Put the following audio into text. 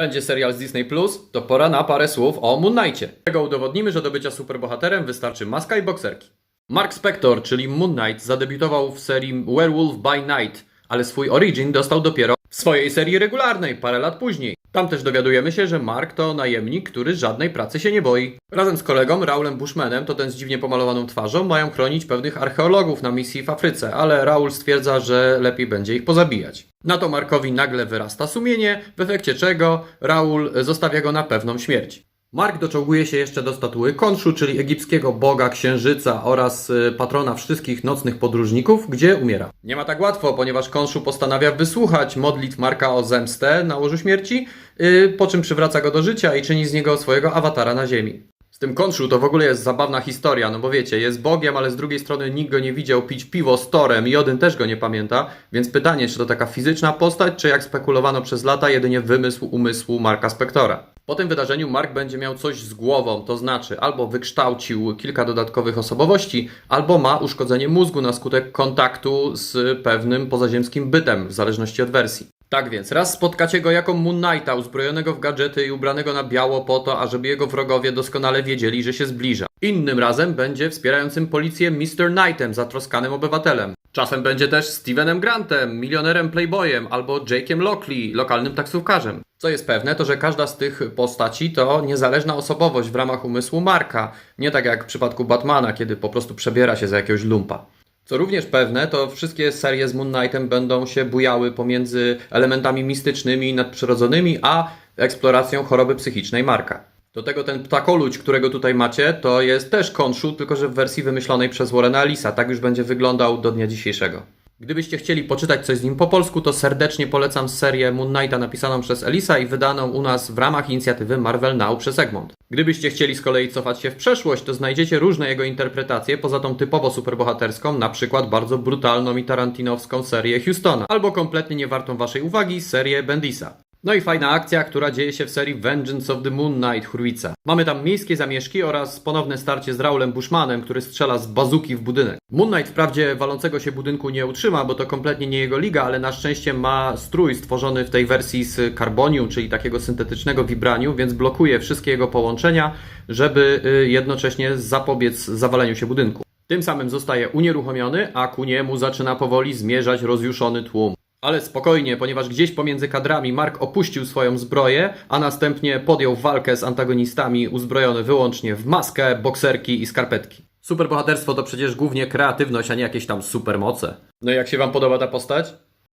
Będzie serial z Disney Plus, to pora na parę słów o Moon Knightie. Tego udowodnimy, że do bycia superbohaterem wystarczy maska i bokserki. Mark Spector, czyli Moon Knight, zadebiutował w serii Werewolf by Night, ale swój origin dostał dopiero w swojej serii regularnej, parę lat później. Tam też dowiadujemy się, że Mark to najemnik, który żadnej pracy się nie boi. Razem z kolegą Raulem Bushmanem, to ten z dziwnie pomalowaną twarzą, mają chronić pewnych archeologów na misji w Afryce, ale Raul stwierdza, że lepiej będzie ich pozabijać. Na to Markowi nagle wyrasta sumienie, w efekcie czego Raul zostawia go na pewną śmierć. Mark doczołguje się jeszcze do statuły Konszu, czyli egipskiego boga księżyca oraz y, patrona wszystkich nocnych podróżników, gdzie umiera. Nie ma tak łatwo, ponieważ Konszu postanawia wysłuchać modlitw Marka o zemstę na łożu śmierci, y, po czym przywraca go do życia i czyni z niego swojego awatara na ziemi. Z tym Konszu to w ogóle jest zabawna historia, no bo wiecie, jest Bogiem, ale z drugiej strony nikt go nie widział pić piwo z Torem i Odyn też go nie pamięta, więc pytanie, czy to taka fizyczna postać, czy jak spekulowano przez lata, jedynie wymysł umysłu Marka Spektora. Po tym wydarzeniu Mark będzie miał coś z głową, to znaczy albo wykształcił kilka dodatkowych osobowości, albo ma uszkodzenie mózgu na skutek kontaktu z pewnym pozaziemskim bytem, w zależności od wersji. Tak więc, raz spotkacie go jako Moon Knighta, uzbrojonego w gadżety i ubranego na biało po to, ażeby jego wrogowie doskonale wiedzieli, że się zbliża. Innym razem będzie wspierającym policję Mr. Knightem, zatroskanym obywatelem. Czasem będzie też Stevenem Grantem, milionerem playboyem, albo Jake'em Lockley, lokalnym taksówkarzem. Co jest pewne, to że każda z tych postaci to niezależna osobowość w ramach umysłu Marka. Nie tak jak w przypadku Batmana, kiedy po prostu przebiera się za jakiegoś lumpa. Co również pewne, to wszystkie serie z Moon Knightem będą się bujały pomiędzy elementami mistycznymi i nadprzyrodzonymi, a eksploracją choroby psychicznej Marka. Do tego ten ptakoludź, którego tutaj macie, to jest też Konshu, tylko że w wersji wymyślonej przez Warrena Allisa. Tak już będzie wyglądał do dnia dzisiejszego. Gdybyście chcieli poczytać coś z nim po polsku, to serdecznie polecam serię Moon Knighta napisaną przez Elisa i wydaną u nas w ramach inicjatywy Marvel Now przez Egmont. Gdybyście chcieli z kolei cofać się w przeszłość, to znajdziecie różne jego interpretacje, poza tą typowo superbohaterską, na przykład bardzo brutalną i tarantinowską serię Houstona, albo kompletnie niewartą waszej uwagi serię Bendisa. No i fajna akcja, która dzieje się w serii Vengeance of the Moon Knight Hurwica. Mamy tam miejskie zamieszki oraz ponowne starcie z Raulem Bushmanem, który strzela z bazuki w budynek. Moon Knight wprawdzie walącego się budynku nie utrzyma, bo to kompletnie nie jego liga, ale na szczęście ma strój stworzony w tej wersji z karbonium, czyli takiego syntetycznego vibranium, więc blokuje wszystkie jego połączenia, żeby y, jednocześnie zapobiec zawaleniu się budynku. Tym samym zostaje unieruchomiony, a ku niemu zaczyna powoli zmierzać rozjuszony tłum. Ale spokojnie, ponieważ gdzieś pomiędzy kadrami Mark opuścił swoją zbroję, a następnie podjął walkę z antagonistami uzbrojony wyłącznie w maskę, bokserki i skarpetki. Superbohaterstwo to przecież głównie kreatywność, a nie jakieś tam supermoce. No i jak się wam podoba ta postać?